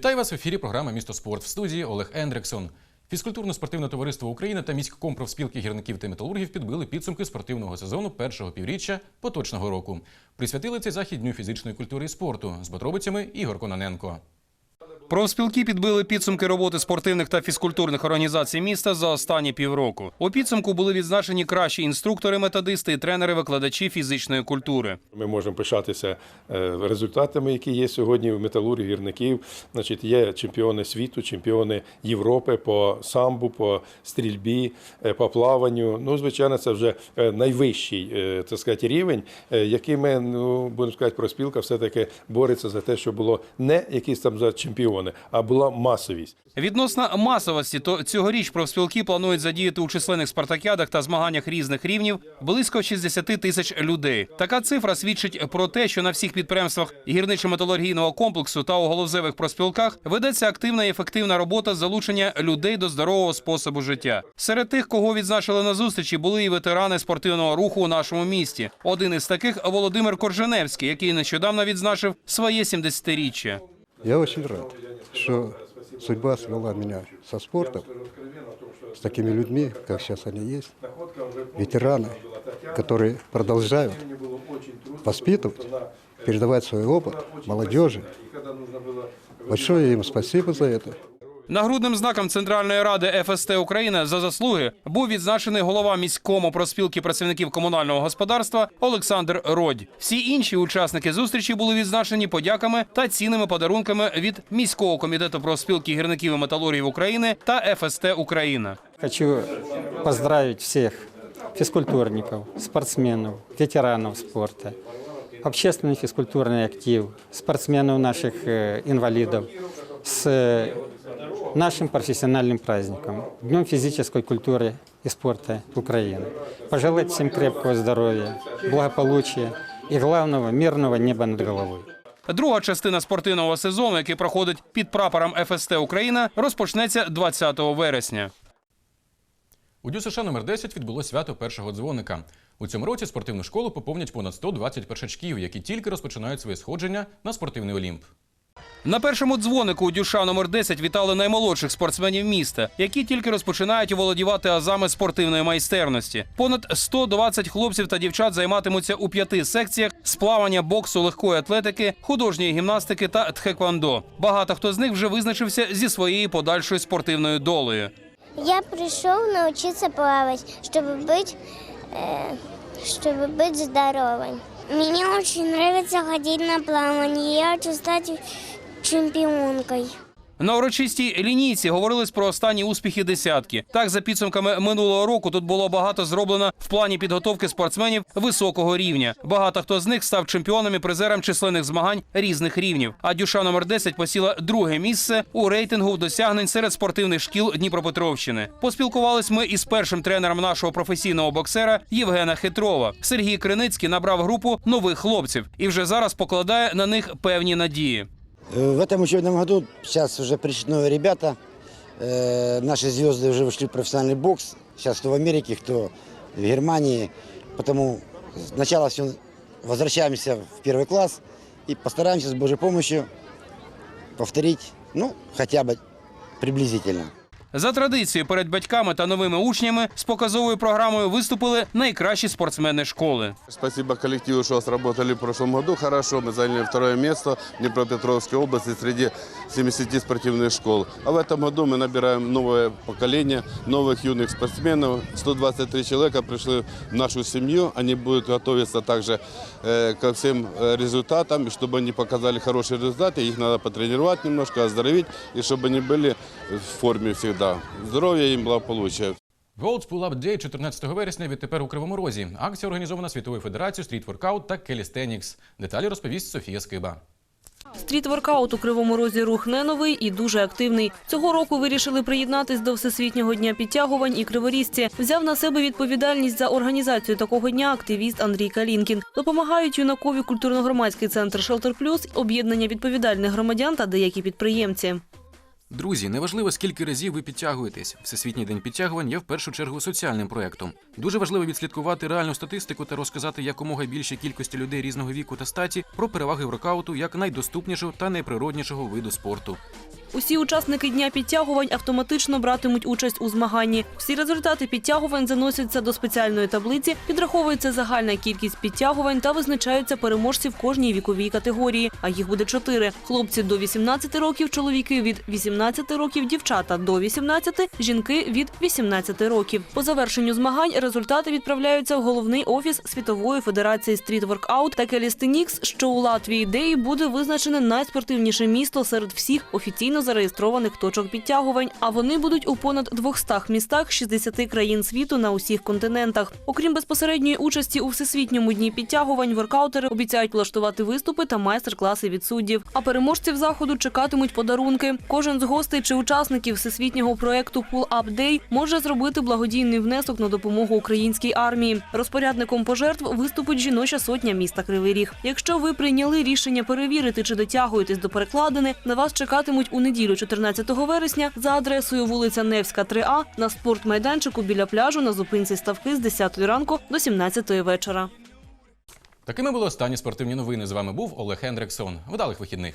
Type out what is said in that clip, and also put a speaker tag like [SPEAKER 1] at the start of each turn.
[SPEAKER 1] Вітаю вас в ефірі програми Місто спорт в студії Олег Ендрексон. Фізкультурно-спортивне товариство України та міськком профспілки гірників та металургів підбили підсумки спортивного сезону першого півріччя поточного року. Присвятили цей захід Дню фізичної культури і спорту з подробицями Ігор Кононенко.
[SPEAKER 2] Профспілки підбили підсумки роботи спортивних та фізкультурних організацій міста за останні півроку. У підсумку були відзначені кращі інструктори, методисти і тренери-викладачі фізичної культури.
[SPEAKER 3] Ми можемо пишатися е, результатами, які є сьогодні в металургів, гірників. Значить, є чемпіони світу, чемпіони Європи по самбу, по стрільбі, е, по плаванню. Ну, звичайно, це вже е, найвищий так сказати, рівень, який ми, ну, будемо сказати, проспілка все-таки бореться за те, щоб було не якісь там за чемпіони, а була масовість.
[SPEAKER 2] Відносно масовості, то цьогоріч профспілки планують задіяти у численних спартакіадах та змаганнях різних рівнів близько 60 тисяч людей. Така цифра свідчить про те, що на всіх підприємствах гірничо-металургійного комплексу та у головзевих профспілках ведеться активна і ефективна робота з залучення людей до здорового способу життя. Серед тих, кого відзначили на зустрічі, були і ветерани спортивного руху у нашому місті. Один із таких Володимир Корженевський, який нещодавно відзначив своє 70-річчя.
[SPEAKER 4] Я очень рад, что судьба свела меня со спортом, с такими людьми, как сейчас они есть, ветераны, которые продолжают воспитывать, передавать свой опыт молодежи. Большое им спасибо за это.
[SPEAKER 2] Нагрудним знаком Центральної ради ФСТ України за заслуги був відзначений голова міському проспілки працівників комунального господарства Олександр Родь. Всі інші учасники зустрічі були відзначені подяками та цінними подарунками від міського комітету проспілки гірників і металургів України та ФСТ Україна.
[SPEAKER 5] Хочу поздравить всех физкультурников, спортсменов, ветеранов спорта, общественный физкультурный актив, спортсменов наших э, инвалидов с э, нашим профессиональным праздником, Днем физической культуры и спорта Украины. Пожелать всем крепкого здоровья, благополучия и главного мирного неба над головой.
[SPEAKER 2] Друга частина спортивного сезону, який проходить під прапором ФСТ Україна, розпочнеться 20 вересня.
[SPEAKER 1] У ДЮСШ номер 10 відбулось свято першого дзвоника. У цьому році спортивну школу поповнять понад 120 першачків, які тільки розпочинають своє сходження на спортивний олімп.
[SPEAKER 2] На першому дзвонику у Дюша номер 10 вітали наймолодших спортсменів міста, які тільки розпочинають володівати азами спортивної майстерності. Понад 120 хлопців та дівчат займатимуться у п'яти секціях з плавання, боксу, легкої атлетики, художньої гімнастики та тхеквондо. Багато хто з них вже визначився зі своєю подальшою спортивною долею.
[SPEAKER 6] Я пришел научиться плавать, чтобы быть, э, чтобы быть здоровой. Мне очень нравится ходить на плавание. Я хочу стать чемпионкой.
[SPEAKER 2] На урочистій лінійці говорилось про останні успіхи десятки. Так, за підсумками минулого року тут було багато зроблено в плані підготовки спортсменів високого рівня. Багато хто з них став чемпіоном і призером численних змагань різних рівнів. А дюша номер 10 посіла друге місце у рейтингу досягнень серед спортивних шкіл Дніпропетровщини. Поспілкувались ми із першим тренером нашого професійного боксера Євгена Хитрова. Сергій Криницький набрав групу нових хлопців і вже зараз покладає на них певні надії.
[SPEAKER 7] Э, В этом учебном году сейчас уже пришли новые ребята. Э, Наши звезды уже вышли в профессиональный бокс. Сейчас кто в Америке, кто в Германии. Потому сначала все возвращаемся в первый класс и постараемся с Божьей помощью повторить, ну, хотя бы приблизительно.
[SPEAKER 2] За традицією перед батьками та новими учнями з показовою програмою виступили найкращі спортсмени школи.
[SPEAKER 8] Спасибо коллективу, что сработали в прошлом году хорошо. Мы заняли второе место в Днепропетровской области среди 70 спортивных школ. А в этом году мы набираем новое поколение новых юных спортсменов. 123 человека пришли в нашу семью. Они будут готовиться также э, ко всем э, результатам. И чтобы они показали хорошие результаты, их надо потренировать немножко, оздоровить, и чтобы они были в форме всегда. Здоровья им, благополучия.
[SPEAKER 1] World Pull Up Day 14 вересня відтепер у Кривому Розі. Акція організована Світовою федерацією стріт-воркаут та Келістенікс. Деталі розповість Софія Скиба.
[SPEAKER 9] Стріт-воркаут у Кривому Розі рух не новий і дуже активний. Цього року вирішили приєднатись до Всесвітнього дня підтягувань і криворізці. Взяв на себе відповідальність за організацію такого дня активіст Андрій Калінкін. Допомагають юнакові культурно-громадський центр «Шелтер Плюс», об'єднання відповідальних громадян та деякі підприємці.
[SPEAKER 1] Друзі, неважливо скільки разів ви підтягуєтесь. Всесвітній день підтягувань є в першу чергу соціальним проектом. Дуже важливо відслідкувати реальну статистику та розказати якомога більше кількості людей різного віку та статі про переваги воркауту як найдоступнішого та найприроднішого виду спорту.
[SPEAKER 9] Усі учасники дня підтягувань автоматично братимуть участь у змаганні. Всі результати підтягувань заносяться до спеціальної таблиці, підраховується загальна кількість підтягувань та визначаються переможці в кожній віковій категорії. А їх буде чотири: хлопці до 18 років, чоловіки від 18 років, дівчата до 18, жінки від 18 років. По завершенню змагань результати відправляються в головний офіс світової федерації стрітворкаут та келістенікс, що у Латвії, де і буде визначене найспортивніше місто серед всіх офіційно зареєстрованих точок підтягувань. А вони будуть у понад 200 містах 60 країн світу на усіх континентах. Окрім безпосередньої участі у всесвітньому дні підтягувань, воркаутери обіцяють влаштувати виступи та майстер-класи від суддів. А переможців заходу чекатимуть подарунки. Кожен з гостей чи учасників всесвітнього проекту Pull Up Day може зробити благодійний внесок на допомогу українській армії. Розпорядником пожертв виступить жіноча сотня міста Кривий Ріг. Якщо ви прийняли рішення перевірити, чи дотягуєтесь до перекладини, на вас чекатимуть у неділю, 14 вересня, за адресою вулиця Невська, 3А на спортмайданчику біля пляжу на зупинці ставки з 10 ранку до 17 вечора.
[SPEAKER 1] Такими були останні спортивні новини. З вами був Олег Хендриксон. Вдалих вихідних.